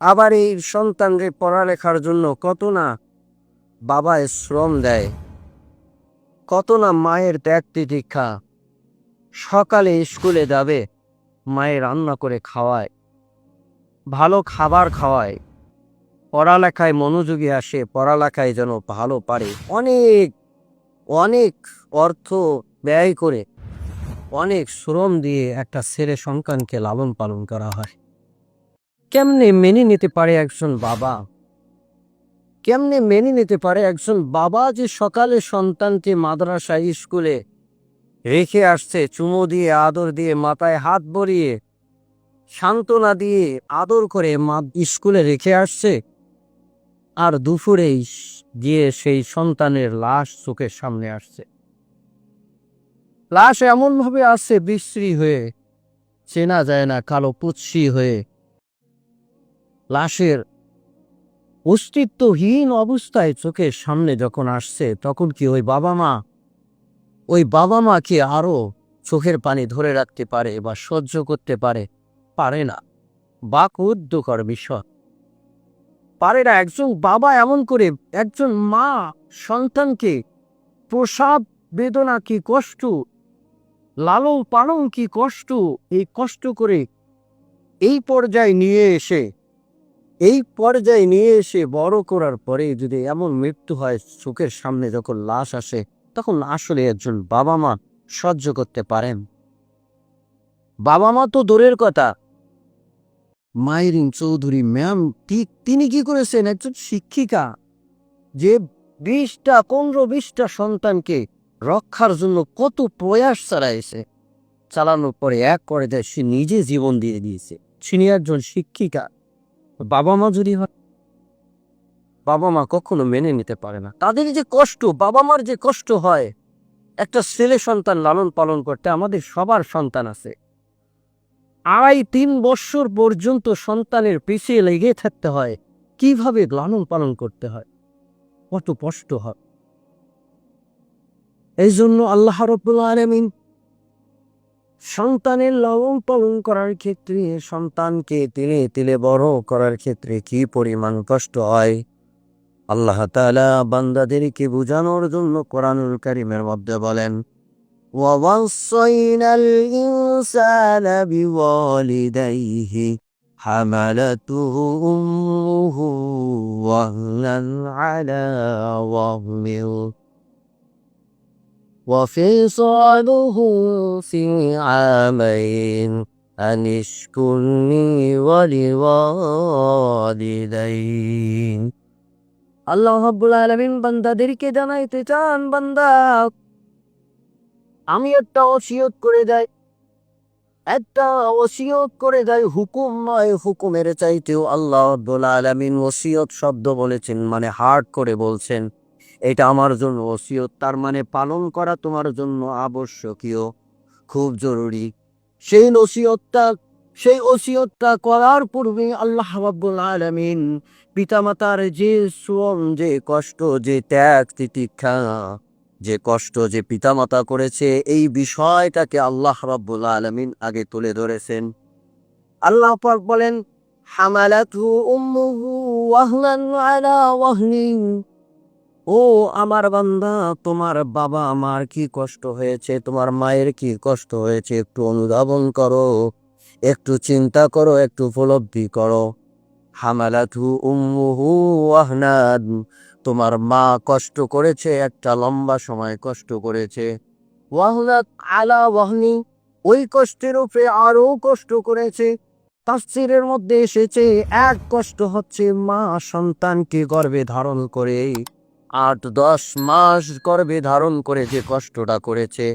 আবার এই সন্তানরে পড়ালেখার জন্য কত না বাবায় শ্রম দেয়, কত না মায়ের ত্যাগ তিতিক্ষা। সকালে স্কুলে যাবে, মায়ের রান্না করে খাওয়ায়, ভালো খাবার খাওয়ায়। পড়ালেখায় মনোযোগী আসে, পড়ালেখায় যেন ভালো পারে। অনেক অনেক অর্থ ব্যয় করে, অনেক শ্রম দিয়ে একটা ছেলে সন্তানকে লালন পালন করা হয়। কেমনে মেনে নিতে পারে একজন বাবা? কেমনে মেনে নিতে পারে একজন বাবা যে সকালে সন্তানকে মাদ্রাসা স্কুলে রেখে আসছে, চুমো দিয়ে, আদর দিয়ে, মাথায় হাত বরিয়ে সান্ত্বনা দিয়ে, আদর করে মা স্কুলে রেখে আসছে? আর দুপুরেই গিয়ে সেই সন্তানের লাশ চোখের সামনে আসছে। লাশ এমনভাবে আসছে, বিশ্রী হয়ে, চেনা যায় না, কালো পুৎসি হয়ে লাশের অস্তিত্বহীন অবস্থায় চোখের সামনে যখন আসছে, তখন কি ওই বাবা মা, ওই বাবা মা কি আরও চোখের পানি ধরে রাখতে পারে বা সহ্য করতে পারে? পারে না। বাক উদ্যকর বিষয় পারে না। একজন বাবা এমন করে একজন মা সন্তানকে প্রসাব বেদনা কি কষ্ট লালন পালন কি কষ্ট, এই কষ্ট করে এই পর্যায়ে নিয়ে এসে এই পর্যায়ে নিয়ে এসে বড় করার পরে যদি এমন মৃত্যু হয় চোখের সামনে যখন লাশ আসে, তখন আসলে একজন বাবা মা সহ্য করতে পারেন। বাবা মা তো দূরের কথা। মাইরিন চৌধুরী, ম্যাম ঠিক তিনি কি করেছেন? একজন শিক্ষিকা যে বিশটা, পনেরো বিশটা সন্তানকে রক্ষার জন্য কত প্রয়াস চালাইছে। চালানোর পরে এক করে দেয় সে নিজে জীবন দিয়ে দিয়েছে। তিনি একজন শিক্ষিকা। বাবা মা যদি হয় বাবা মা কখনো মেনে নিতে পারে না। তাদের যে কষ্ট বাবা মার যে কষ্ট হয়, একটা ছেলে সন্তান লালন পালন করতে আমাদের সবার সন্তান আছে। আড়াই তিন বছর পর্যন্ত সন্তানের পিছিয়ে লেগে থাকতে হয়। কীভাবে লালন পালন করতে হয়? কত কষ্ট হয়। এই জন্য আল্লাহ রব্বুল আলমিন সন্তানের লালন পালন করার ক্ষেত্রে সন্তানকে তিলে তিলে বড় করার ক্ষেত্রে কি পরিমাণ কষ্ট হয় আল্লাহ তাআলা বান্দাদেরকে বোঝানোর জন্য কোরআনুল কারিমের মধ্যে বলেন ووصينا الإنسان بوالديه حملته أمه وهنا على وهن وفصاله في عامين أن اشكر لي ولوالدين আল্লাহ রাব্বুল আলামিন বান্দাদেরকে জানাইতে চান বান্দা আমি একটা ওসিয়ত করে দেয় একটা ওসিয়ত করে দেয় হুকুম নয় হুকুমের চাইতেও আল্লাহ রাব্বুল আলামিন ওসিয়ত শব্দ বলেছেন মানে হার্ড করে বলছেন এটা আমার জন্য ওসিয়ত। তার মানে পালন করা তোমার জন্য আবশ্যকীয়, খুব জরুরি। সেই ওসিয়তটা সেই ওসিয়তটা করার পূর্বে আল্লাহ রাব্বুল আলামিন পিতামাতার যে শ্রম, যে কষ্ট, যে ত্যাগ তিতিক্ষা যে কষ্ট যে পিতামাতা করেছে, এই বিষয়টাকে আল্লাহ রাব্বুল আলামিন আগে তুলে ধরেছেন। আল্লাহ পাক বলেন হামালাতু ওয়াহনিন। ও আমার বান্দা, তোমার বাবা আমার কি কষ্ট হয়েছে? তোমার মায়ের কি কষ্ট হয়েছে? একটু অনুধাবন করো। একটু চিন্তা করো, একটু উপলব্ধি করো। হামালাতু উম্মুহু ওয়াহনান তোমার মা কষ্ট করেছে, একটা লম্বা সময় কষ্ট করেছে। ওয়াহনাত আলা ওয়াহনি, ওই কষ্টের উপরে আরও কষ্ট করেছে। তাফসিরের মধ্যে এসেছে, এক কষ্ট হচ্ছে মা সন্তানকে গর্ভে ধারণ করে। আট দশ মাস গর্ভে ধারণ করে যে কষ্টটা করেছে,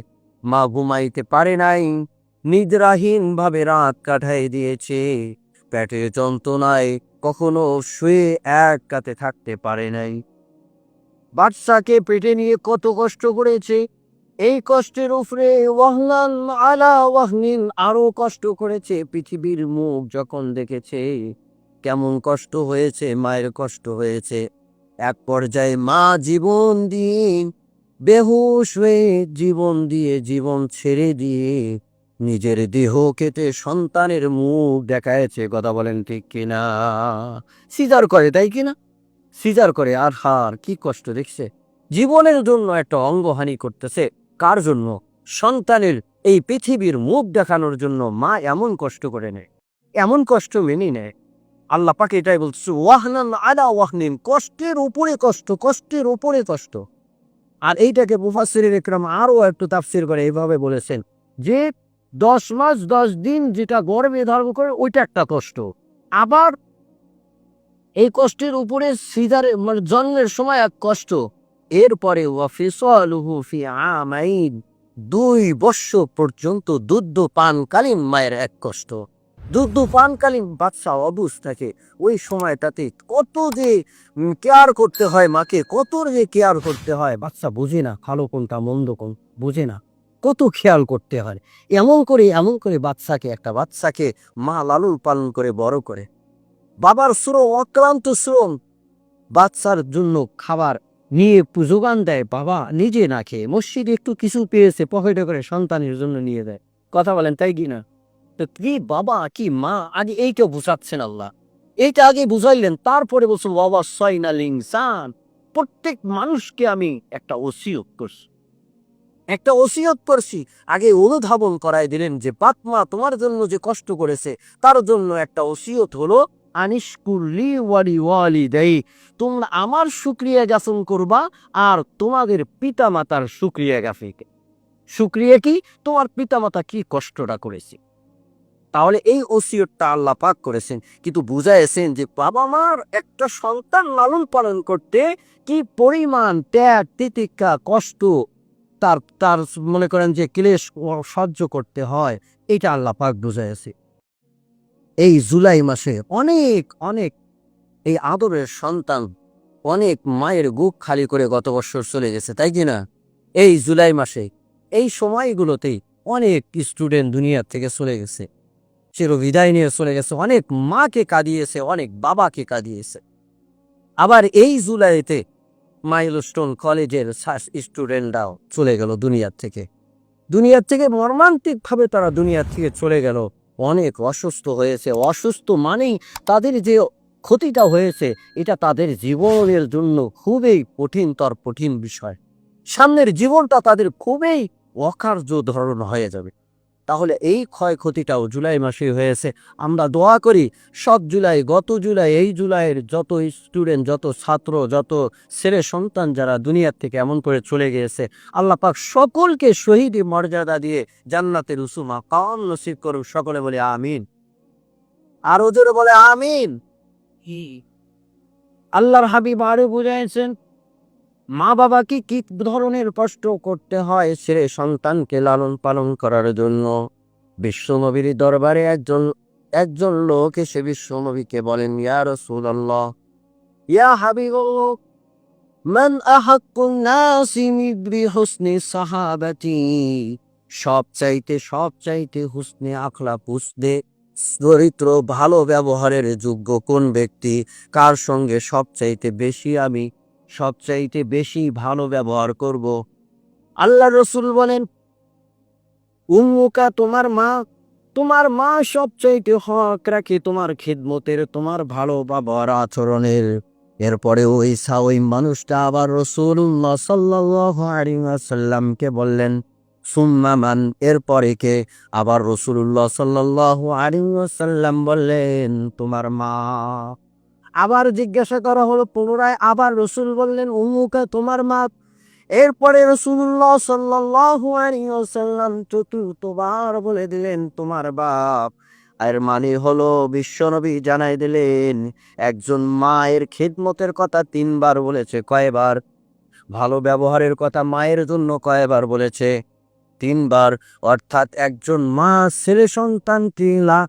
মা ঘুমাইতে পারে নাই নিদ্রাহীন ভাবে রাত কাটাই দিয়েছে। পেটের যন্ত্রণায় কখনো শুয়ে এক কাতে থাকতে পারে নাই। বাচ্চাকে পেটে নিয়ে কত কষ্ট করেছে, এই কষ্টের উপরে ওয়াহলান আলা ওয়াহনিন আরও কষ্ট করেছে পৃথিবীর মুখ যখন দেখেছে, কেমন কষ্ট হয়েছে, মায়ের কষ্ট হয়েছে। এক পর্যায়ে মা জীবন দিয়ে, বেহুশ হয়ে জীবন দিয়ে, জীবন ছেড়ে দিয়ে নিজের দেহ কেটে সন্তানের মুখ দেখায়েছে। কথা বলেন ঠিক কিনা? সিজার করে, তাই কিনা? সিজার করে, আর হার, কি কষ্ট, দেখছে? জীবনের জন্য একটা অঙ্গহানি করতেছে। কার জন্য? সন্তানের এই পৃথিবীর মুখ দেখানোর জন্য মা এমন কষ্ট করে নেয়, এমন কষ্ট মেনে নেয় আল্লাহ পাকে এটাই বলছে ওয়াহনান আলা ওয়াহনিন, কষ্টের উপরে কষ্ট, কষ্টের উপরে কষ্ট। আর এইটাকে মুফাসির একরাম আরও একটু তাফসির করে এইভাবে বলেছেন যে, দশ মাস, দশ দিন যেটা গর্বে ধর্ম করে, ওইটা একটা কষ্ট। আবার, এই কষ্টের উপরে সিজার মানে জন্মের সময় এক কষ্ট। এরপরে ওয়াফিসলুহু ফি আমাইন, দুই বৎসর পর্যন্ত দুধ পানকালীন মায়ের এক কষ্ট। দুধ পানকালীন বাচ্চা অবস্থাকে ওই সময়টাতে কত যে কেয়ার করতে হয় মাকে, কত যে কেয়ার করতে হয়। বাচ্চা বুঝে না ভালো কোনটা, মন্দ কোন বুঝে না। কত খেয়াল করতে হয়। এমন করে এমন করে বাচ্চাকে একটা বাচ্চাকে মা লালন পালন করে, বড় করে। বাবার শ্রম, অক্লান্ত শ্রম। বাচ্চার জন্য খাবার নিয়ে যোগান দেয়, বাবা নিজে না খেয়ে। মসজিদে একটু কিছু পেয়েছে, পকেটে করে সন্তানের জন্য নিয়ে দেয় কথা বলেন, তাই কি না? কি বাবা, কি মা, আগে এইটা বুঝাচ্ছেন আল্লাহ। এইটা আগে বুঝাইলেন, তারপরে বলছো বাবা সয়নাল ইনসান প্রত্যেক মানুষকে আমি একটা ওসিয়ত করছি। একটা ওসিয়ত করছি। আগে অনুধাবন করাই দিলেন যে বাতমা তোমার জন্য যে কষ্ট করেছে, তার জন্য একটা ওসিয়ত হলো আনিশকুল্লি ওয়ালি ওয়ালি দেই তোমরা আমার শুক্রিয়া জ্ঞাপন করবা আর তোমাদের পিতা মাতার শুক্রিয়া জ্ঞাপিকে। শুক্রিয়া কি? তোমার পিতামাতা কি কষ্টটা করেছে? তাহলে এই ওসিয়তটা আল্লাহ পাক করেছেন। কিন্তু বুঝাইছেন যে বাবা মার একটা সন্তান লালন পালন করতে কি পরিমাণ ত্যাগ, তিতিক্ষা, কষ্ট তার তার মনে করেন যে ক্লেশ সহ্য করতে হয়, এটা আল্লাহ পাক বুঝাইছে এই জুলাই মাসে অনেক অনেক এই আদরের সন্তান অনেক মায়ের বুক খালি করে গত বছর চলে গেছে, তাই কি না? এই জুলাই মাসে এই সময়গুলোতেই অনেক স্টুডেন্ট দুনিয়ার থেকে চলে গেছে। চির বিদায় নিয়ে চলে গেছে। অনেক মাকে কাঁদিয়েছে, অনেক বাবাকে কাঁদিয়েছে। আবার এই জুলাইতে মাইলস্টোন কলেজের স্টুডেন্টরাও চলে গেল দুনিয়ার থেকে। দুনিয়ার থেকে মর্মান্তিকভাবে তারা দুনিয়ার থেকে চলে গেল। অনেক অসুস্থ হয়েছে। অসুস্থ মানেই তাদের যে ক্ষতিটা হয়েছে, এটা তাদের জীবনের জন্য খুবই কঠিনতর কঠিন বিষয়। সামনের জীবনটা তাদের খুবই অকার্য ধরন হয়ে যাবে। তাহলে এই ক্ষয়ক্ষতিটাও জুলাই মাসে হয়েছে। আমরা দোয়া করি সব জুলাই গত জুলাই এই জুলাইয়ের যত স্টুডেন্ট যত ছাত্র যত ছেলে সন্তান যারা দুনিয়ার থেকে এমন করে চলে গিয়েছে আল্লাহ পাক সকলকে শহীদ মর্যাদা দিয়ে জান্নাতের উসুমা কাম নসিব করুক সকলে বলে আমিন। আর ওজোরে বলে আমিন। আল্লাহর হাবিব আরও বুঝাইছেন মা বাবাকে কি ধরনের কষ্ট করতে হয় সে সন্তানকে লালন পালন করার জন্য? বিশ্বনবীর দরবারে একজন একজন লোক এসে বিশ্বনবীকে বলেন, ইয়া রাসূলুল্লাহ, ইয়া হাবিবাল্লাহ, মান আহাক্কুন নাসি বিহুসনি সাহাবাতি? সব চাইতে সব চাইতে হুসনে আখলা পুষদে চরিত্র ভালো ব্যবহারের যোগ্য কোন ব্যক্তি? কার সঙ্গে সব চাইতে বেশি আমি সবচাইতে বেশি ভালো ব্যবহার করব। আল্লাহ রসুল বলেন, উম্মুকা তোমার মা তোমার মা সবচাইতে হক রাখে তোমার খিদমতের, তোমার ভালো ব্যবহার আচরণের। এরপরে ওই ওই মানুষটা আবার রসুল্লাহ সাল্লাহ আলিমাসাল্লামকে বললেন সুম্মামান এরপরে কে? আবার রসুল্লাহ সাল্লাহ আলিমাসাল্লাম বললেন, তোমার মা। আবার জিজ্ঞাসা করা হলো, পুনরায় আবার রসুল বললেন উমুকা তোমার মা এরপরে রসুল্লাহ আলাইহি চতুর্থবার বলে দিলেন, তোমার বাপ। এর মানে হলো, বিশ্বনবী জানাই দিলেন, একজন মায়ের খিদমতের কথা তিনবার বলেছে, কয়বার? ভালো ব্যবহারের কথা মায়ের জন্য কয়বার বলেছে? তিনবার, অর্থাৎ একজন মা ছেলে সন্তানটি লা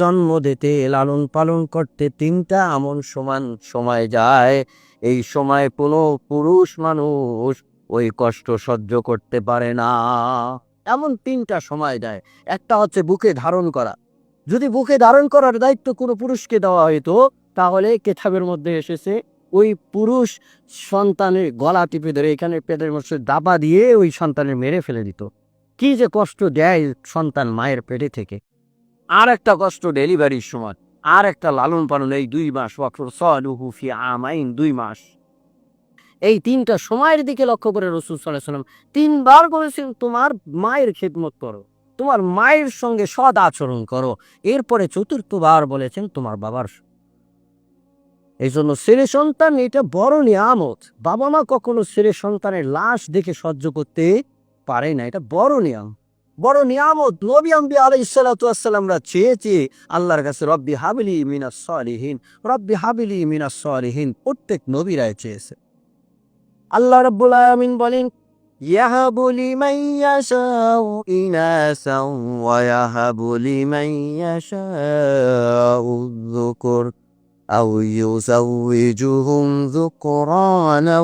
জন্ম দিতে, লালন পালন করতে তিনটা এমন সমান সময় যায়। এই সময় কোনো পুরুষ মানুষ ওই কষ্ট সহ্য করতে পারে না। এমন তিনটা সময় দেয় একটা হচ্ছে বুকে ধারণ করা। যদি বুকে ধারণ করার দায়িত্ব কোনো পুরুষকে দেওয়া হইতো, তাহলে কেতাবের মধ্যে এসেছে, ওই পুরুষ সন্তানের গলা টিপে ধরে এখানে পেটের মধ্যে দাবা দিয়ে ওই সন্তানের মেরে ফেলে দিত। কি যে কষ্ট দেয় সন্তান মায়ের পেটে থেকে। আর একটা কষ্ট ডেলিভারির সময়, আর একটা লালন পালন এই দুই মাস ওয়াকর সলুহু ফি আমাইন, দুই মাস। এই তিনটা সময়ের দিকে লক্ষ্য করে রসুল সাল্লাম তিনবার বলেছেন, তোমার মায়ের খেদমত করো, তোমার মায়ের সঙ্গে সদ আচরণ করো। এরপরে চতুর্থবার বলেছেন, তোমার বাবার এই জন্য ছেলে সন্তান, এটা বড় নিয়ামত। বাবা মা কখনো ছেলে সন্তানের লাশ দেখে সহ্য করতে পারে না, এটা বড় নিয়ম বড় নিয়ামত নবী আম্বি আলাই সালাতামরা চেয়ে চেয়ে আল্লাহর কাছে রব্বি হাবিলি মিনাস সলিহীন রব্বি হাবিলি মিনাস সলিহীন প্রত্যেক নবীরায় চেয়েছে আল্লাহ রব্বুল আলামিন বলেন يهب لمن يشاء إناثا ويهب لمن يشاء الذكر أو يزوجهم ذكرانا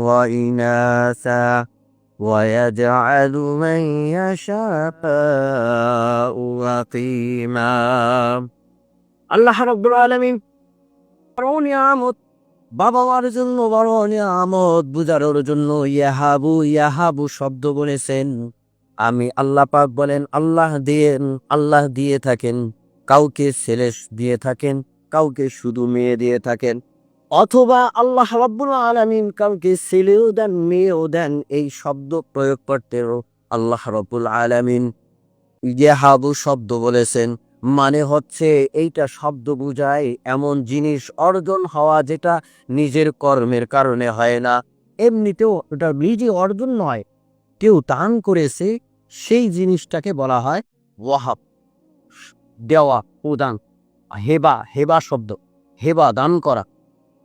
وإناثا ويجعل من يشاء عقيما আল্লাহ রব্বুল আলামিন বড় নিয়ামত বাবা মার জন্য বড় নিয়ামত বুঝানোর জন্য ইয়াহাবু ইয়াহাবু শব্দ বলেছেন আমি আল্লাহ পাক বলেন আল্লাহ দিয়েন আল্লাহ দিয়ে থাকেন কাউকে ছেলে দিয়ে থাকেন কাউকে শুধু মেয়ে দিয়ে থাকেন অথবা আল্লাহ রাব্বুল আলামিন কাউকে ছেলেও দেন, মেয়েও দেন, এই শব্দ প্রয়োগ করতেও আল্লাহ রাব্বুল আলামিন ইয়াহাবু শব্দ বলেছেন। মানে হচ্ছে এইটা শব্দ বুঝায় এমন জিনিস অর্জন হওয়া যেটা নিজের কর্মের কারণে হয় না। এমনিতেও ওটা নিজে অর্জন নয়, কেউ দান করেছে, সেই জিনিসটাকে বলা হয় ওয়াহাব, দেওয়া, প্রদান, হেবা হেবা শব্দ, হেবা দান করা।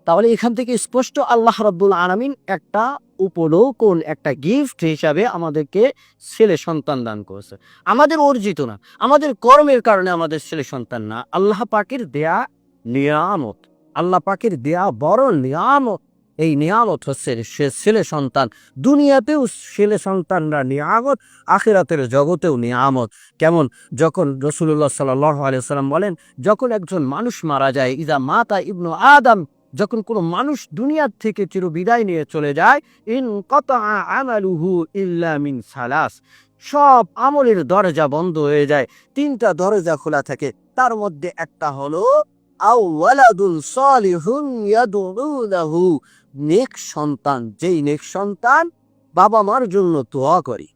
তাহলে এখান থেকে স্পষ্ট আল্লাহ রব্বুল আলামিন একটা উপলোকন, একটা গিফট হিসাবে আমাদেরকে ছেলে সন্তান দান করেছে। আমাদের অর্জিত না, আমাদের কর্মের কারণে আমাদের ছেলে সন্তান না। আল্লাহ পাকের দেয়া নিয়ামত, আল্লাহ পাকের দেয়া বড় নিয়ামত, এই নিয়ামত হচ্ছে সে ছেলে সন্তান। দুনিয়াতেও ছেলে সন্তানরা নিয়ামত, আখেরাতের জগতেও নিয়ামত। কেমন? যখন রসুল্লাহ সাল্লাহ আলিয়াল্লাম বলেন, যখন একজন মানুষ মারা যায়, ইদা মাতা ইবনু আদম যখন কোনো মানুষ দুনিয়ার থেকে চির বিদায় নিয়ে চলে যায়, ইন কত আমালুহু ইল্লা মিন সালাস, সব আমলের দরজা বন্ধ হয়ে যায়। তিনটা দরজা খোলা থাকে, তার মধ্যে একটা হলো নেক সন্তান, যেই নেক সন্তান বাবা মার জন্য দোয়া করে।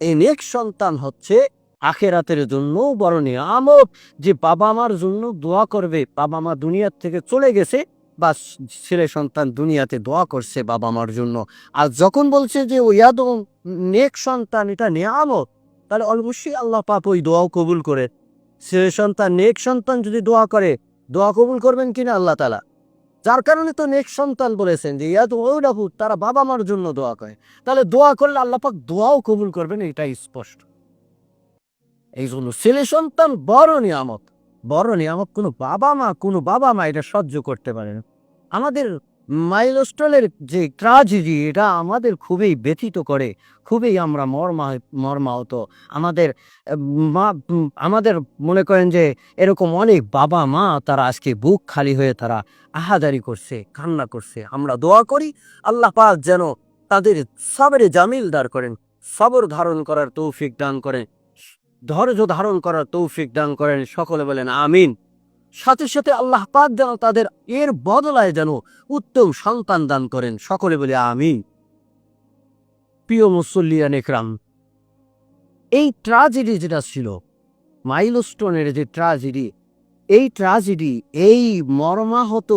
এই নেক সন্তান হচ্ছে আখেরাতের জন্য বড় নিয়ামত যে বাবা মার জন্য দোয়া করবে। বাবা মা দুনিয়ার থেকে চলে গেছে বা ছেলে সন্তান দুনিয়াতে দোয়া করছে বাবা মার জন্য। আর যখন বলছে যে ওয়াদ নেক সন্তান, এটা নিয়ামত, তাহলে অবশ্যই আল্লাহ পাপ ওই দোয়াও কবুল করে। ছেলে সন্তান, নেক সন্তান যদি দোয়া করে, দোয়া কবুল করবেন কিনা আল্লাহ তালা যার কারণে তো নেক সন্তান বলেছেন যে, ইয়াদ ওরাহু তারা বাবা মার জন্য দোয়া করে। তাহলে দোয়া করলে আল্লাহ পাক দোয়াও কবুল করবেন, এটাই স্পষ্ট। এই জন্য ছেলে সন্তান বড় নিয়ামত। বড় নিয়ামত কোনো বাবা মা, কোনো বাবা মা এটা সহ্য করতে পারে না। আমাদের মাইলস্টলের যে ট্রাজেডি, এটা আমাদের খুবই ব্যথিত করে, খুবই আমরা মর্মা, মর্মাহত। আমাদের, মা, আমাদের মনে করেন যে এরকম অনেক বাবা মা তারা আজকে বুক খালি হয়ে তারা আহাদারি করছে, কান্না করছে। আমরা দোয়া করি, আল্লাহ পাক যেন তাদের সবরে জামিল দার করেন, সবর ধারণ করার তৌফিক দান করেন। ধৈর্য ধারণ করার তৌফিক দান করেন। সকলে বলেন, আমিন। সাথে সাথে আল্লাহ পাক যেন তাদের এর বদলায় যেন উত্তম সন্তান দান করেন। সকলে বলে, আমিন। প্রিয় মুসল্লিয়ান একরাম, এই ট্রাজেডি যেটা ছিল, মাইলস্টোনের যে ট্রাজেডি, এই ট্রাজেডি, এই মর্মাহত,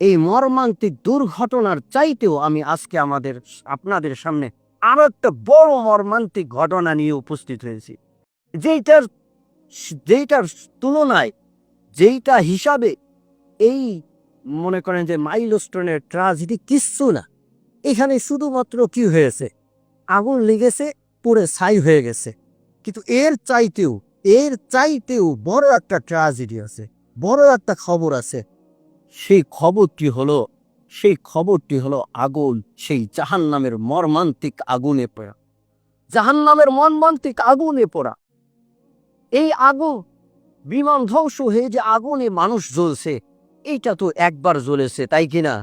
এই মর্মান্তিক দুর্ঘটনার চাইতেও আমি আজকে আমাদের, আপনাদের সামনে আরও একটা বড় মর্মান্তিক ঘটনা নিয়ে উপস্থিত হয়েছি। যেইটার যেইটার তুলনায়, যেইটা হিসাবে এই মনে করেন যে মাইলস্টোনের ট্রাজেডি কিচ্ছু না। এখানে শুধুমাত্র কি হয়েছে? আগুন লেগেছে পুরে ছাই হয়ে গেছে। কিন্তু এর চাইতেও এর চাইতেও বড় একটা ট্রাজেডি আছে, বড় একটা খবর আছে। সেই খবরটি হলো, সেই খবরটি হলো আগুন, সেই জাহান নামের মর্মান্তিক আগুনে পড়া। জাহান নামের মর্মান্তিক আগুনে পড়া। এই আগুন। বিমান ধ্বংস হয়ে যে আগুনে মানুষ জ্বলছে, এইটা তো একবার জ্বলেছে, তাই কিনা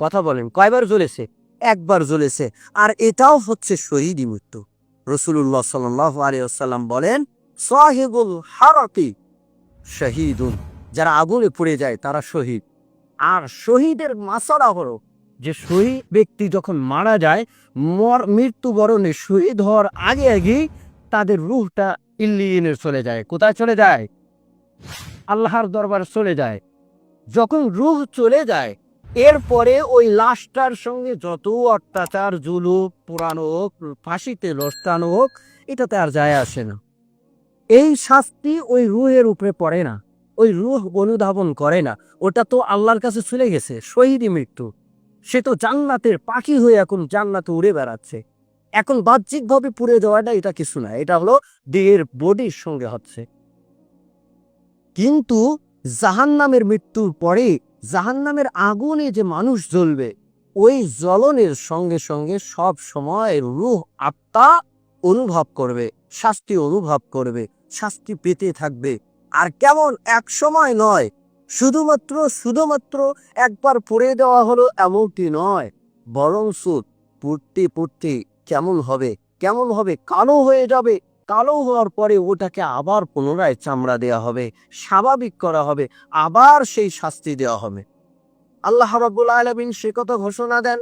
কথা বলেন, কয়বার জ্বলেছে? একবার জ্বলেছে। আর এটাও হচ্ছে শহীদই মৃত্যু। রসুল্লাহ সাল্লাহ আলিয়াল্লাম বলেন, সাহেবুল হারাতি শহীদুন। যারা আগুনে পুড়ে যায়, তারা শহীদ। আর শহীদের মাসালা হলো যে শহীদ ব্যক্তি যখন মারা যায়, মর, মৃত্যুবরণে শহীদ হওয়ার আগে আগেই তাদের রুহটা ইল্লিয়নে চলে যায়, কোথায় চলে যায়? আল্লাহর দরবার চলে যায়। যখন রুহ চলে যায়, এরপরে ওই লাশটার সঙ্গে যত অত্যাচার জুলুপ পুরানো হোক, ফাঁসিতে লস্টানো হোক, এটাতে আর যায় আসে না। এই শাস্তি ওই রুহের উপরে পড়ে না। ওই রুহ অনুধাবন করে না। ওটা তো আল্লাহর কাছে চলে গেছে শহীদি মৃত্যু। সে তো জান্নাতের পাখি হয়ে এখন জান্নাতে উড়ে বেড়াচ্ছে। এখন বাহ্যিকভাবে পুড়ে দেওয়াটা এটা কিছু না, এটা হলো দেহের বডির সঙ্গে হচ্ছে। কিন্তু জাহান্নামের মৃত্যুর পরে জাহান্নামের আগুনে যে মানুষ জ্বলবে, ওই জ্বলনের সঙ্গে সঙ্গে সব সময় রুহ আত্মা অনুভব করবে, শাস্তি অনুভব করবে, শাস্তি পেতে থাকবে। আর কেমন এক সময় নয়, শুধুমাত্র শুধুমাত্র একবার পড়ে দেওয়া হলো এমনটি নয়, বরং সুদ, পড়তে পড়তে কেমন হবে? কেমন হবে? কালো হয়ে যাবে। কালো হওয়ার পরে ওটাকে আবার পুনরায় চামড়া দেওয়া হবে, স্বাভাবিক করা হবে, আবার সেই শাস্তি দেওয়া হবে। আল্লাহ রাব্বুল আলামিন সে কথা ঘোষণা দেন।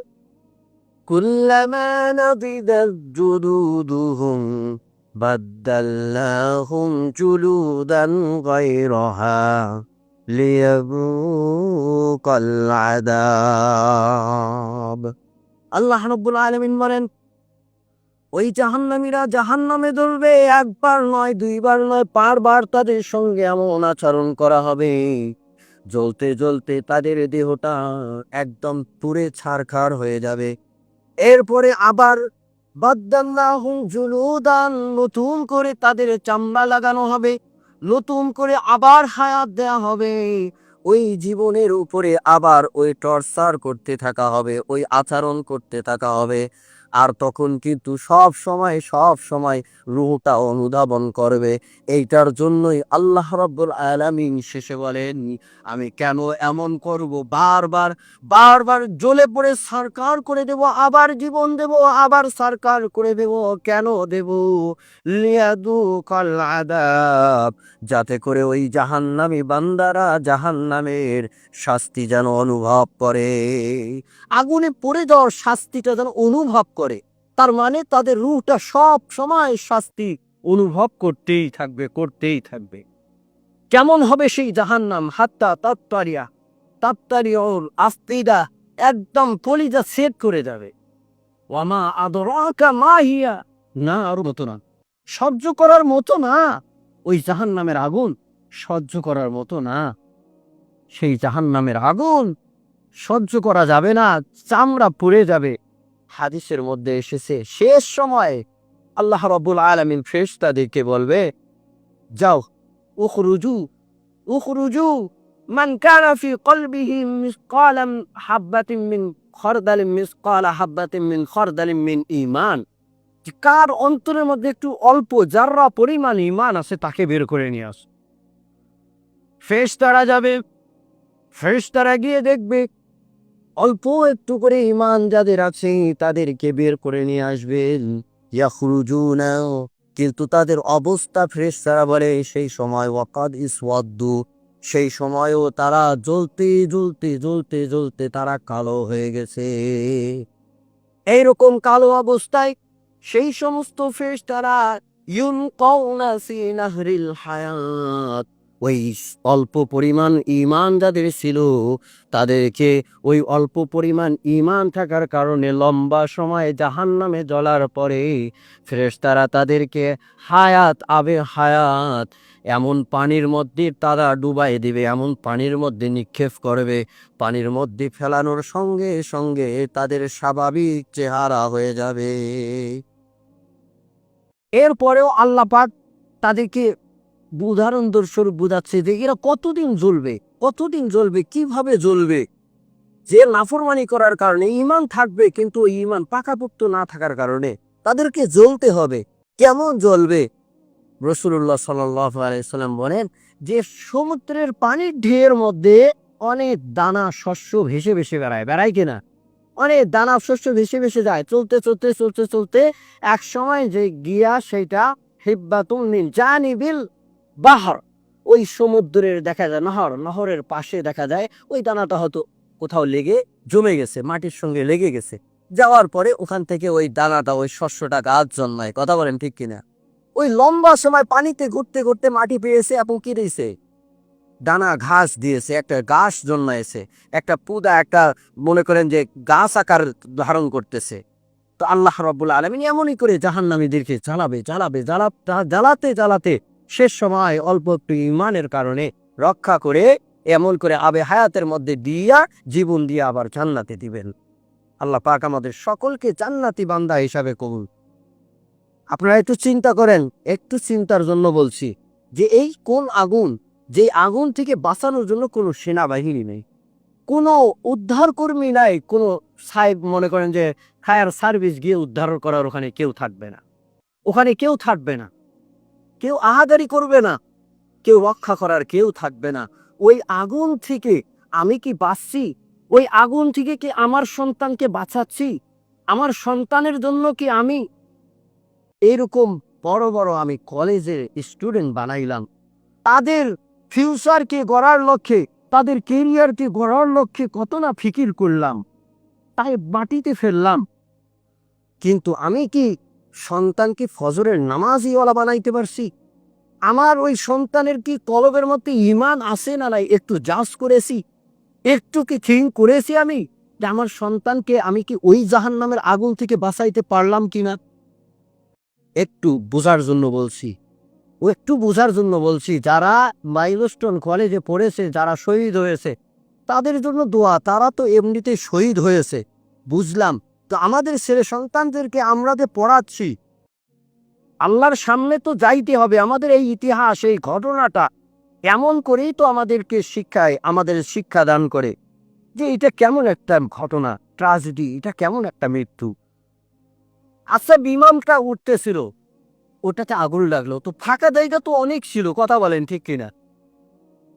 আল্লাহ রাব্বুল আলামিন বলেন ওই জাহান্নামীরা জাহান্নামে ধরবে, একবার নয়, দুইবার নয়, বারবার তাদের সঙ্গে এমন আচরণ করা হবে। জ্বলতে জ্বলতে তাদের দেহটা একদম পুড়ে ছারখার হয়ে যাবে। এরপরে আবার জুলুদান নতুন করে তাদের চামড়া লাগানো হবে, নতুন করে আবার হায়াত দেয়া হবে। ওই জীবনের উপরে আবার ওই টর্চার করতে থাকা হবে, ওই আচরণ করতে থাকা হবে। আর তখন কিন্তু সব সময় সব সময় রুহটা অনুধাবন করবে। এইটার জন্যই আল্লাহ রাব্বুল আলামিন শেষে বলেন, আমি কেন এমন করব? বারবার বারবার জ্বলে পড়ে সরকার করে দেব, আবার জীবন দেব, আবার সরকার করে দেব, কেন দেব? লিয়াদু কল যাতে করে ওই জাহান্নামী বান্দারা জাহান্নামের শাস্তি যেন অনুভব করে। আগুনে পড়ে যাওয়ার শাস্তিটা যেন অনুভব করে। তার মানে তাদের রুহটা সব সময় শাস্তি অনুভব করতেই থাকবে করতেই থাকবে। কেমন হবে সেই জাহান্নাম? হাত্তা তাত্তারিয়া। তাত্তারিয়র আস্তিদা একদম কলিজা সেট করে যাবে। ওয়ামা আদরাকা মাহিয়া না, আর মতো না। সহ্য করার মতো না। ওই জাহান্নামের আগুন সহ্য করার মতো না। সেই জাহান্নামের আগুন সহ্য করা যাবে না, চামড়া পুড়ে যাবে। হাদিসের মধ্যে এসেছে, শেষ সময় আল্লাহ রাব্বুল আলামিন ফেরেশতাদেরকে বলবে, যাও, উখরুজু উখরুজু, মান কানা ফি কলবিহি মিসকালাম হাববাতিন মিন খরদালিন মিসকালা হাববাতিন মিন খরদালিন মিন ঈমান। কার অন্তরের মধ্যে একটু অল্প যাররা পরিমাণ ঈমান আছে তাকে বের করে নিয়ে আস। ফেরেশতারা যাবে, ফেরেশতারা গিয়ে দেখবে অল্প একটু করে ইমান যাদের আছে, তাদেরকে বের করে নিয়ে আসবেন ইয়াখরুজুনা, কিন্তু তাদের অবস্থা ফ্রেশ তারা বলে, সেই সময় ওয়াকাদ ইসওয়াদ্দু সেই সময়ও তারা জ্বলতে জ্বলতে জ্বলতে জ্বলতে তারা কালো হয়ে গেছে। এইরকম কালো অবস্থায় সেই সমস্ত ফ্রেশ তারা ইউন কৌনা নাহরিল হায়াত। ওই অল্প পরিমাণ ইমান যাদের ছিল, তাদেরকে ওই অল্প পরিমাণ ইমান থাকার কারণে লম্বা সময় জাহান নামে জ্বলার পরে ফেরেশতারা তাদেরকে হায়াত, আবে হায়াত, এমন পানির মধ্যে তারা ডুবাই দিবে, এমন পানির মধ্যে নিক্ষেপ করবে, পানির মধ্যে ফেলানোর সঙ্গে সঙ্গে তাদের স্বাভাবিক চেহারা হয়ে যাবে। এরপরেও আল্লাহ পাক তাদেরকে উদাহরণ স্বরূপ বোঝাচ্ছে যে এরা কতদিন জ্বলবে? কতদিন জ্বলবে? কীভাবে জ্বলবে? যে নাফরমানি করার কারণে ইমান থাকবে, কিন্তু ইমান পাকাপোক্ত না থাকার কারণে তাদেরকে জ্বলতে হবে। কেমন জ্বলবে? রসুল্লাহ সাল্লাম বলেন যে সমুদ্রের পানির ঢের মধ্যে অনেক দানা শস্য ভেসে ভেসে বেড়ায়। বেড়ায় কিনা? অনেক দানা শস্য ভেসে ভেসে যায়। চলতে চলতে চলতে চলতে, এক সময় যে গিয়া সেটা হিব্বাতুন মিন জানিবিল বাহার। ওই সমুদ্রের দেখা যায়, নহর, নহরের পাশে দেখা যায়, ওই দানাটা হয়তো কোথাও লেগে, জমে গেছে, মাটির সঙ্গে লেগে গেছে। যাওয়ার পরে ওখান থেকে ওই দানাটা ওই শস্যটা গাছ জন্মায়, কথা বলেন ঠিক কিনা। ওই লম্বা সময় পানিতে ঘুরতে ঘুরতে মাটি পেয়েছে এবং কি দিয়েছে? দানা ঘাস দিয়েছে, একটা ঘাস জন্মাইছে, একটা পুদা, একটা মনে করেন যে গাছ আকার ধারণ করতেছে। তো আল্লাহ রব্বুল আলমিন এমনই করে জাহান্নামীদেরকে জ্বালাবে জ্বালাবে জ্বালা জ্বালাতে জ্বালাতে শেষ সময় অল্প একটু ইমানের কারণে রক্ষা করে এমন করে আবে হায়াতের মধ্যে দিয়া, জীবন দিয়ে আবার জান্নাতে দিবেন। আল্লাহ পাক আমাদের সকলকে জান্নাতি বান্দা হিসাবে কবুল। আপনারা একটু চিন্তা করেন, একটু চিন্তার জন্য বলছি যে এই কোন আগুন, যে আগুন থেকে বাঁচানোর জন্য কোনো সেনাবাহিনী নেই। কোনো উদ্ধার কর্মী নাই, কোনো সাহেব মনে করেন যে ফায়ার সার্ভিস গিয়ে উদ্ধার করার ওখানে কেউ থাকবে না। ওখানে কেউ থাকবে না। কেউ আহাদারি করবে না, কেউ রক্ষা করার কেউ থাকবে না। ওই আগুন থেকে আমি কি বাঁচছি? ওই আগুন থেকে কি আমার সন্তানকে বাঁচাচ্ছি? আমার সন্তানের জন্য কি আমি এরকম বড় বড় আমি কলেজের স্টুডেন্ট বানাইলাম? তাদের ফিউচারকে গড়ার লক্ষ্যে, তাদের কেরিয়ারকে গড়ার লক্ষ্যে কত না ফিকির করলাম। তাই মাটিতে ফেললাম। কিন্তু আমি কি সন্তানকে ফজরের নামাজইওয়ালা বানাইতে পারছি? আমার ওই সন্তানের কি কলবের মধ্যে ইমান আছে না নাই? একটু জাজ করেছি, একটু কি থিঙ্ক করেছি আমি যে আমার সন্তানকে আমি কি ওই জাহান নামের আগুন থেকে বাঁচাইতে পারলাম কিনা? একটু বোঝার জন্য বলছি, ও একটু বোঝার জন্য বলছি, যারা মাইলস্টোন কলেজে পড়েছে, যারা শহীদ হয়েছে, তাদের জন্য দোয়া, তারা তো এমনিতে শহীদ হয়েছে, বুঝলাম। তো আমাদের ছেলে সন্তানদেরকে আমরা যে পড়াচ্ছি, আল্লাহর সামনে তো যাইতে হবে। আমাদের এই ইতিহাস, এই ঘটনাটা এমন করেই তো আমাদেরকে শিক্ষায়, আমাদের শিক্ষা দান করে যে এটা কেমন একটা ঘটনা, ট্রাজেডি, এটা কেমন একটা মৃত্যু। আচ্ছা বিমানটা উঠতেছিল, ওটাতে আগুন লাগল। তো ফাঁকা জায়গা তো অনেক ছিল, কথা বলেন ঠিক কিনা?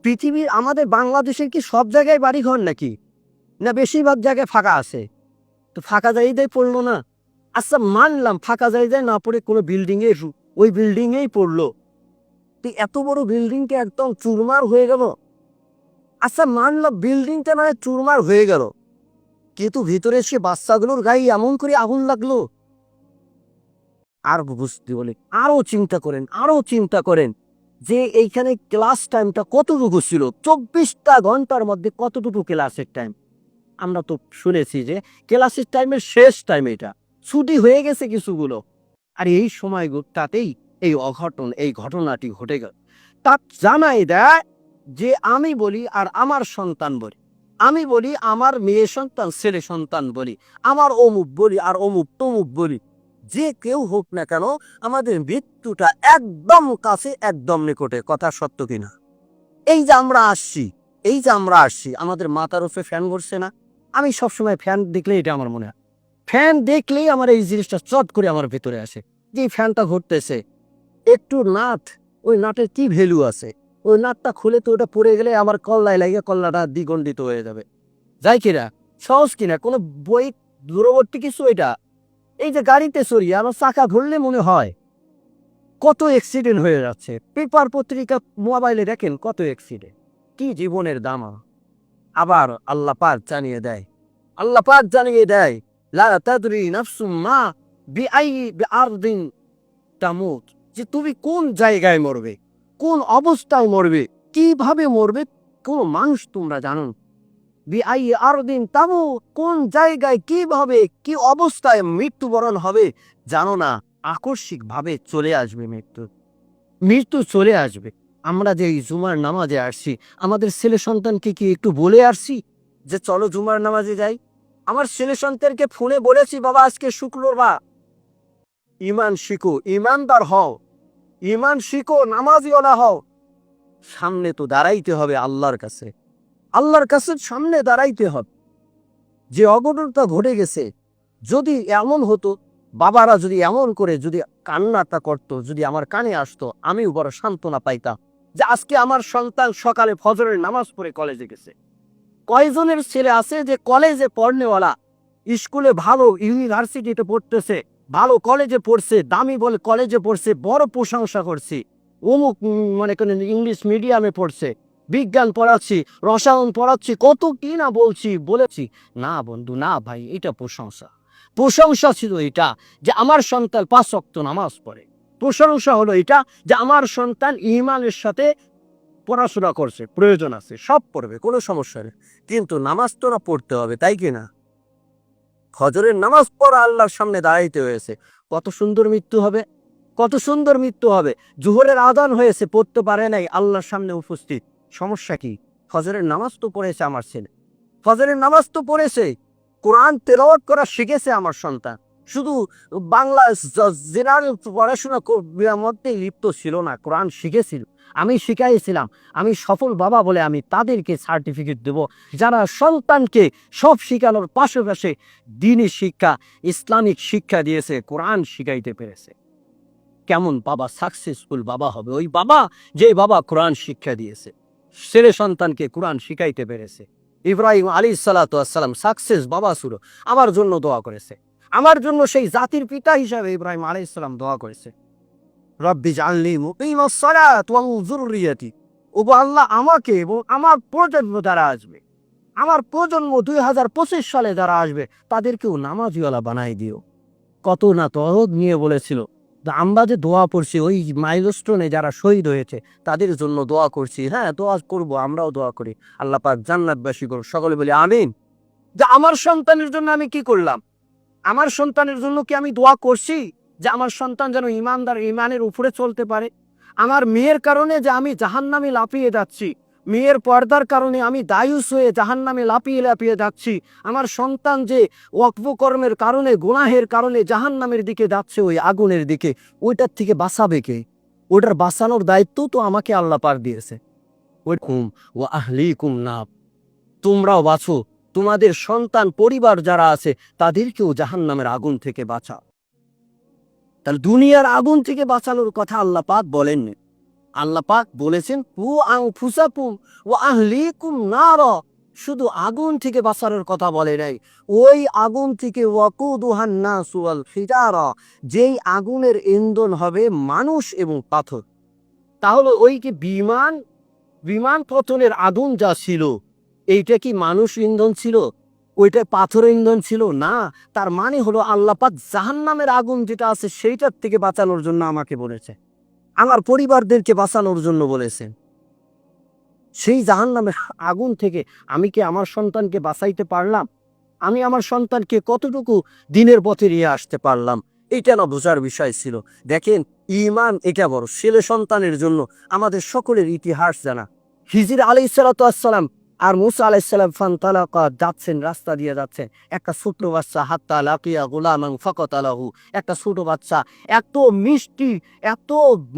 পৃথিবীর, আমাদের বাংলাদেশের কি সব জায়গায় বাড়ি ঘর নাকি? না, বেশিরভাগ জায়গায় ফাঁকা আছে? তো ফাঁকা জায়গায় পড়ল না। আচ্ছা মানলাম ফাঁকা জায়গায় না পড়ে কোনো বিল্ডিং এ ওই বিল্ডিং এই পড়ল। তো এত বড় বিল্ডিংটা একদম চুরমার হয়ে গেল। আচ্ছা মানলাম বিল্ডিংটা মানে চুরমার হয়ে গেল। কিন্তু ভিতরে সে বাচ্চাগুলোর গায়ে এমন করে আগুন লাগল। আর বুঝতে বলে আরও চিন্তা করেন, আরও চিন্তা করেন যে এইখানে ক্লাস টাইমটা কতটুকু ছিল? চব্বিশটা ঘণ্টার মধ্যে কতটুকু ক্লাসের টাইম আমরা তো শুনেছি যে ক্লাসের টাইমের শেষ টাইম এটা। ছুটি হয়ে গেছে কিছুগুলো। আর এই সময়টাতেই এই অঘটন, এই ঘটনাটি ঘটে গেল। তা জানাই দেয় যে আমি বলি আর আমার সন্তান বলি। আমি বলি, আমার মেয়ে সন্তান, ছেলে সন্তান বলি। আমার অমুক বলি আর অমুক তমুক বলি। যে কেউ হোক না কেন, আমাদের মৃত্যুটা একদম কাছে, একদম নিকটে। কথা সত্য কিনা? এই যে আমরা আসছি, এই যে আমরা আসছি, আমাদের মাথার উপরে ফ্যান ঘুরছে না? আমি সবসময় ফ্যান দেখলে এটা আমার মনে হয়। ফ্যান দেখলেই আমার এই জিনিসটা চট করে আমার ভেতরে আসে। যে ফ্যানটা ঘুরতেছে একটু নাট, ওই নাটের কি ভ্যালু আছে? ওই নাটটা খুলে তো ওটা পড়ে গেলে আমার কল্লায় লাগিয়ে কল্লাটা দ্বিগণ্ডিত হয়ে যাবে। যাই কিনা সহজ কিনা, কোনো বই, দূরবর্তী কিছু এটা? এই যে গাড়িতে সরিয়ে আমার চাকা ধরলে মনে হয় কত অ্যাক্সিডেন্ট হয়ে যাচ্ছে। পেপার পত্রিকা মোবাইলে দেখেন কত অ্যাক্সিডেন্ট কি জীবনের দাম। আবার আল্লাহ পাক জানিয়ে দেয়। আল্লাহ পাক জানিয়ে দেয়, লা তাদরি নাফসুম মা বিআই বিআরদিন তামুত। যে তুমি কোন জায়গায় মরবে, কোন অবস্থায় মরবে, কীভাবে মরবে, কোন মানুষ তোমরা জানো। বিআই আরদিন তামু কোন জায়গায় কীভাবে, কি অবস্থায় মৃত্যুবরণ হবে জানো না। আকস্মিক ভাবে চলে আসবে মৃত্যু। মৃত্যু চলে আসবে। আমরা যে জুমার নামাজে আসছি, আমাদের ছেলে সন্তানকে কি একটু বলে আসছি? যে চলো জুমার নামাজে যাই। আমার ছেলে সন্তানকে ফোনে বলেছি, বাবা, আজকে শুক্রবার। ইমান শিখো, ইমানদার হও। ইমান শিখো, নামাজিওয়ালা হও। সামনে তো দাঁড়াইতে হবে আল্লাহর কাছে। আল্লাহর কাছে সামনে দাঁড়াইতে হবে। যে অঘটনটা ঘটে গেছে, যদি এমন হতো, বাবারা যদি এমন করে, যদি কান্নাটা করতো, যদি আমার কানে আসতো আমিও বড় সান্ত্বনা পাইতাম। যে আজকে আমার সন্তান সকালে ফজরের নামাজ পড়ে কলেজে গেছে। কয়জনের ছেলে আছে যে কলেজে পড়নেওয়ালা, স্কুলে ভালো ইউনিভার্সিটিতে পড়তেছে, ভালো কলেজে পড়ছে, দামি বলে কলেজে পড়ছে, বড় প্রশংসা করছি, অমুক মনে করেন ইংলিশ মিডিয়ামে পড়ছে, বিজ্ঞান পড়াচ্ছি, রসায়ন পড়াচ্ছি, কত কি না বলছি, বলেছি, না বন্ধু, না ভাই, এটা প্রশংসা। প্রশংসা ছিল এটা যে আমার সন্তান পাঁচ অক্ত নামাজ পড়ে। প্রশংসা হলো এটা যে আমার সন্তান ইমানের সাথে পড়াশোনা করছে, প্রয়োজন আছে, সব পড়বে, কোনো সমস্যা নেই। কিন্তু নামাজ তো না পড়তে হবে, তাই কি না? ফজরের নামাজ পড়া আল্লাহর সামনে দাঁড়াইতে হয়েছে। কত সুন্দর মৃত্যু হবে, কত সুন্দর মৃত্যু হবে। জুহরের আদান হয়েছে, পড়তে পারে নাই, আল্লাহর সামনে উপস্থিত। সমস্যা কি? ফজরের নামাজ তো পড়েছে আমার ছেলে। ফজরের নামাজ তো পড়েছে, কোরআন তেলাওয়াত করা শিখেছে আমার সন্তান। শুধু বাংলা জেনারেল পড়াশোনা কর- মধ্যে লিপ্ত ছিল না, কোরআন শিখেছিল। আমি শিখাইছিলাম, আমি সফল বাবা বলে আমি তাদেরকে সার্টিফিকেট দেব, যারা সন্তানকে সব শিখানোর পাশাপাশি দিনী শিক্ষা, ইসলামিক শিক্ষা দিয়েছে, কোরআন শিখাইতে পেরেছে। কেমন বাবা সাকসেসফুল বাবা হবে? ওই বাবা যে বাবা কোরআন শিক্ষা দিয়েছে, ছেলে সন্তানকে কোরআন শিখাইতে পেরেছে। ইব্রাহিম আলী সালাতাম সাকসেস বাবা সুর আমার জন্য দোয়া করেছে। আমার জন্য সেই জাতির পিতা হিসাবে ইব্রাহিম আলী ইসলাম দোয়া করেছে। রব্বি জানলি যুররিয়াতি। ও আল্লাহ, আমাকে এবং আমার প্রজন্ম যারা আসবে। আমার প্রজন্ম দুই হাজার পঁচিশ সালে যারা আসবে, তাদেরকেও নামাজিওয়ালা বানাই দিও। কত না তহদ নিয়ে বলেছিল আমরা যে দোয়া পড়ছি, ওই মাইলস্টোনে যারা শহীদ হয়েছে, তাদের জন্য দোয়া করছি। হ্যাঁ দোয়া করব, আমরাও দোয়া করি। আল্লাহ পাক জান্নাতবাসী করুন সকলে বলি, আমিন। যে আমার সন্তানের জন্য আমি কি করলাম? আমার সন্তানের জন্য কি আমি দোয়া করছি যে আমার সন্তান যেন ইমানদার ইমানের উপরে চলতে পারে? আমার মেয়ের কারণে যে আমি জাহান্নামে লাফিয়ে যাচ্ছি, মেয়ের পর্দার কারণে আমি দায়ুস হয়ে জাহান্নামে লাফিয়ে লাফিয়ে যাচ্ছি, আমার সন্তান যে কর্মের কারণে, গুনাহের কারণে জাহান্নামের দিকে যাচ্ছে ওই আগুনের দিকে, ওইটার থেকে বাঁচাবে কে? ওটার বাঁচানোর দায়িত্ব তো আমাকে আল্লাহ পার দিয়েছে। ওই কুম ও আহলি কুম না তোমরাও বাঁচো তোমাদের সন্তান, পরিবার যারা আছে, তাদেরকেও জাহান্নামের আগুন থেকে বাঁচা তাহলে দুনিয়ার আগুন থেকে বাঁচানোর কথা আল্লাহ পাক বলেননি। আল্লাহ পাক বলেছেন পু আং ফুসাপুম ও আহলিকুম নার। শুধু আগুন থেকে বাঁচানোর কথা বলে নাই। ওই আগুন থেকে ফিজারা যেই আগুনের ইন্ধন হবে মানুষ এবং পাথর। তাহলে ওই কি বিমান? বিমান পতনের আগুন যা ছিল এইটা কি মানুষ ইন্ধন ছিল? ওইটা পাথর ইন্ধন ছিল? না, তার মানে হলো আল্লাপাক জাহান্নামের আগুন যেটা আছে সেইটার থেকে বাঁচানোর জন্য আমাকে বলেছে। আমার পরিবারদেরকে বাঁচানোর জন্য বলেছেন সেই জাহান্নামের আগুন থেকে আমি কি আমার সন্তানকে বাঁচাইতে পারলাম? আমি আমার সন্তানকে কতটুকু দিনের পথে নিয়ে আসতে পারলাম? এটা না বোঝার বিষয় ছিল। দেখেন ইমান এটা বড়। ছেলে সন্তানের জন্য আমাদের সকলের ইতিহাস জানা। হিজির আলি সালাতাম আর মুসা আলাইসাল্লাম ফান তালাকা যাচ্ছেন, রাস্তা দিয়ে যাচ্ছেন। একটা ছোট বাচ্চা, হাত্তা লাকিয়া গোলামাং ফকত আলাহু একটা ছোট বাচ্চা, এত মিষ্টি, এত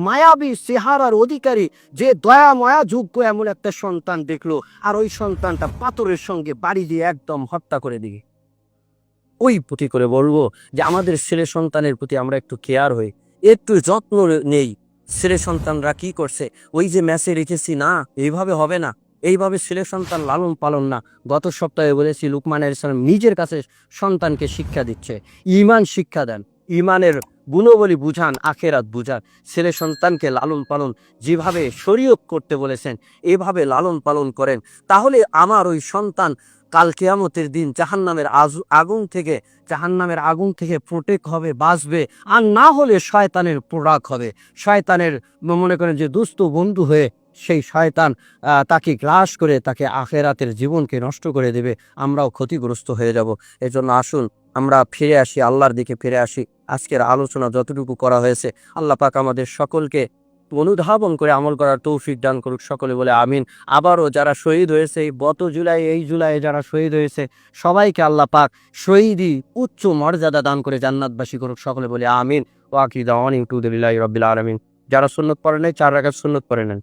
মায়াবী, চেহারার অধিকারী, যে দয়া, মায়া যোগ্য এমন একটা সন্তান দেখল। আর ওই সন্তানটা পাথরের সঙ্গে বাড়ি দিয়ে একদম হত্যা করে দিকে ওই প্রতি করে বলব যে, আমাদের ছেলে সন্তানের প্রতি আমরা একটু কেয়ার হই, একটু যত্ন নেই। ছেলে সন্তানরা কি করছে? ওই যে ম্যাচে রেখেছি, না এইভাবে হবে না। এইভাবে ছেলে সন্তান লালন পালন না। গত সপ্তাহে বলেছি, লুকমান ইসলাম নিজের কাছে সন্তানকে শিক্ষা দিচ্ছে। ইমান শিক্ষা দেন। ইমানের গুণবলী বুঝান, আখেরাত বুঝান। ছেলে সন্তানকে লালন পালন যেভাবে শরীয়ত করতে বলেছেন, এভাবে লালন পালন করেন। তাহলে আমার ওই সন্তান কাল কেয়ামতের দিন জাহান্নামের আগুন থেকে, জাহান্নামের আগুন থেকে প্রোটেক্ট হবে, বাঁচবে। আর না হলে শয়তানের প্রোডাক হবে। শয়তানের, মনে করেন যে দুস্থ বন্ধু হয়ে সেই শয়তান তাকে গ্রাস করে তাকে আখেরাতের জীবনকে নষ্ট করে দেবে, আমরাও ক্ষতিগ্রস্ত হয়ে যাব। এজন্য আসুন, আমরা ফিরে আসি, আল্লাহর দিকে ফিরে আসি। আজকের আলোচনা যতটুকু করা হয়েছে, আল্লাহ পাক আমাদের সকলকে অনুধাবন করে আমল করার তৌফিক দান করুক, সকলে বলে আমিন। আবারও যারা শহীদ হয়েছে, এই গত জুলাই, এই জুলাই যারা শহীদ হয়েছে, সবাইকে আল্লাহ পাক শহীদই উচ্চ মর্যাদা দান করে জান্নাতবাসী করুক, সকলে বলে আমিন। ওয়াকি দাওয়ান ইউটুদিল্লাহ রবিল আলমিন। যারা সুন্নত পড়ে নেই, চার রাখার সুন্নত পড়ে নেন।